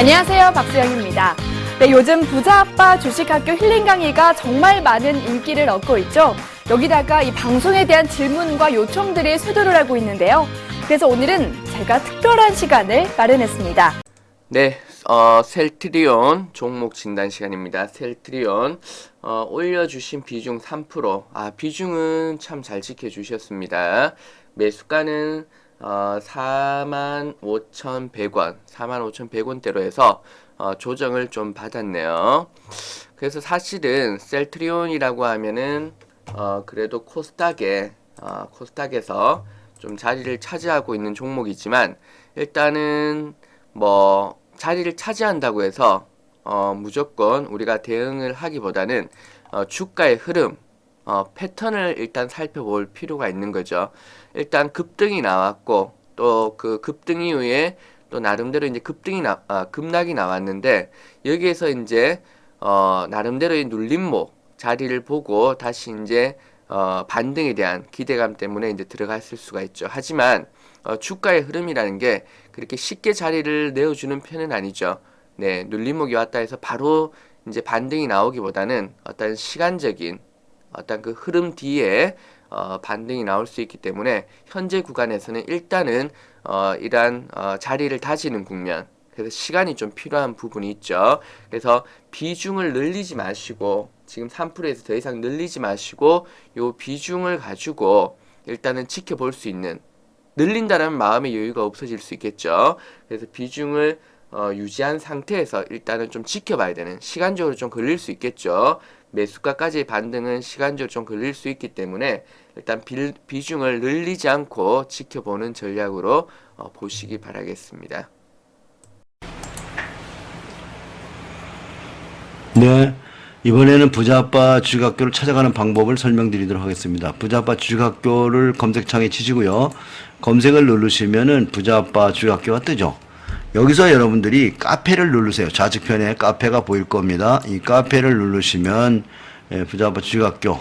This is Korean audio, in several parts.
안녕하세요. 박수영입니다. 네, 요즘 부자 아빠 주식학교 힐링 강의가 정말 많은 인기를 얻고 있죠. 여기다가 이 방송에 대한 질문과 요청들이 수두를 하고 있는데요. 그래서 오늘은 제가 특별한 시간을 마련했습니다. 네, 어, 셀트리온 종목 진단 시간입니다. 셀트리온 어, 올려주신 비중 3%. 아, 비중은 참 잘 지켜주셨습니다. 매수가는 어, 45,100원, 45,100원대로 해서 어, 조정을 좀 받았네요. 그래서 사실은 셀트리온이라고 하면은 어, 그래도 코스닥에 어, 코스닥에서 좀 자리를 차지하고 있는 종목이지만 일단은 뭐 자리를 차지한다고 해서 어, 무조건 우리가 대응을 하기보다는 어, 주가의 흐름, 어, 패턴을 일단 살펴볼 필요가 있는 거죠. 일단 급등이 나왔고 또 그 급등 이후에 또 나름대로 이제 급등이 나, 아, 급락이 나왔는데 여기에서 이제 어, 나름대로의 눌림목 자리를 보고 다시 이제 어, 반등에 대한 기대감 때문에 이제 들어갔을 수가 있죠. 하지만 어, 주가의 흐름이라는 게 그렇게 쉽게 자리를 내어주는 편은 아니죠. 네, 눌림목이 왔다 해서 바로 이제 반등이 나오기보다는 어떤 시간적인 어떤 그 흐름 뒤에 어, 반등이 나올 수 있기 때문에 현재 구간에서는 일단은 어, 이러한 어, 자리를 다지는 국면 그래서 시간이 좀 필요한 부분이 있죠. 그래서 비중을 늘리지 마시고 지금 3%에서 더 이상 늘리지 마시고 요 비중을 가지고 일단은 지켜볼 수 있는 늘린다는 마음의 여유가 없어질 수 있겠죠. 그래서 비중을 어, 유지한 상태에서 일단은 좀 지켜봐야 되는 시간적으로 좀 걸릴 수 있겠죠. 매수가까지의 반등은 시간적으로 좀 걸릴 수 있기 때문에 일단 비, 비중을 늘리지 않고 지켜보는 전략으로 어, 보시기 바라겠습니다. 네. 이번에는 부자아빠 주식학교를 찾아가는 방법을 설명드리도록 하겠습니다. 부자아빠 주식학교를 검색창에 치시고요. 검색을 누르시면은 부자아빠 주식학교가 뜨죠. 여기서 여러분들이 카페를 누르세요. 좌측편에 카페가 보일 겁니다. 이 카페를 누르시면 예, 부자아빠 주식학교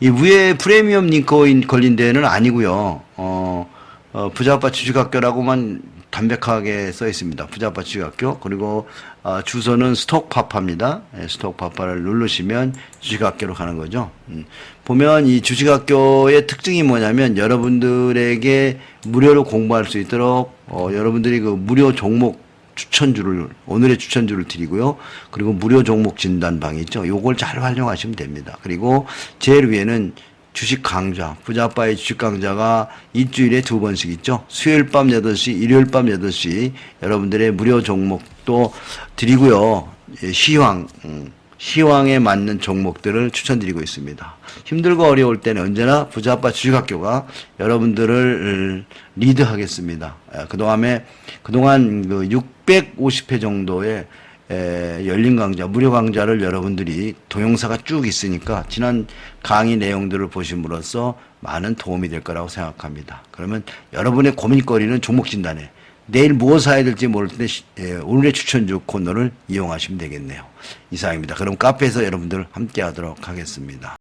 이 위에 프리미엄 링크 걸린 데는 아니고요. 어, 어, 부자아빠 주식학교라고만 담백하게 써 있습니다. 부자아빠 주식학교 그리고 어, 주소는 스톡파파입니다. 예, 스톡파파를 누르시면 주식학교로 가는 거죠. 음, 보면 이 주식학교의 특징이 뭐냐면 여러분들에게 무료로 공부할 수 있도록 어, 여러분들이 그 무료 종목 추천주를 오늘의 추천주를 드리고요. 그리고 무료 종목 진단방이 있죠. 요걸 잘 활용하시면 됩니다. 그리고 제일 위에는 주식 강좌, 부자빠의 주식 강좌가 일주일에 두 번씩 있죠. 수요일 밤 8시, 일요일 밤 8시 여러분들의 무료 종목도 드리고요. 예, 시황, 음, 시황에 맞는 종목들을 추천드리고 있습니다. 힘들고 어려울 때는 언제나 부자아빠 주식학교가 여러분들을 리드하겠습니다. 예, 그동안에, 그동안 그 650회 정도의 에, 열린 강좌, 무료 강좌를 여러분들이 동영상가 쭉 있으니까 지난 강의 내용들을 보심으로써 많은 도움이 될 거라고 생각합니다. 그러면 여러분의 고민거리는 종목 진단에 내일 무엇 사야 될지 모를 때 시- 에, 오늘의 추천주 코너를 이용하시면 되겠네요. 이상입니다. 그럼 카페에서 여러분들 함께 하도록 하겠습니다.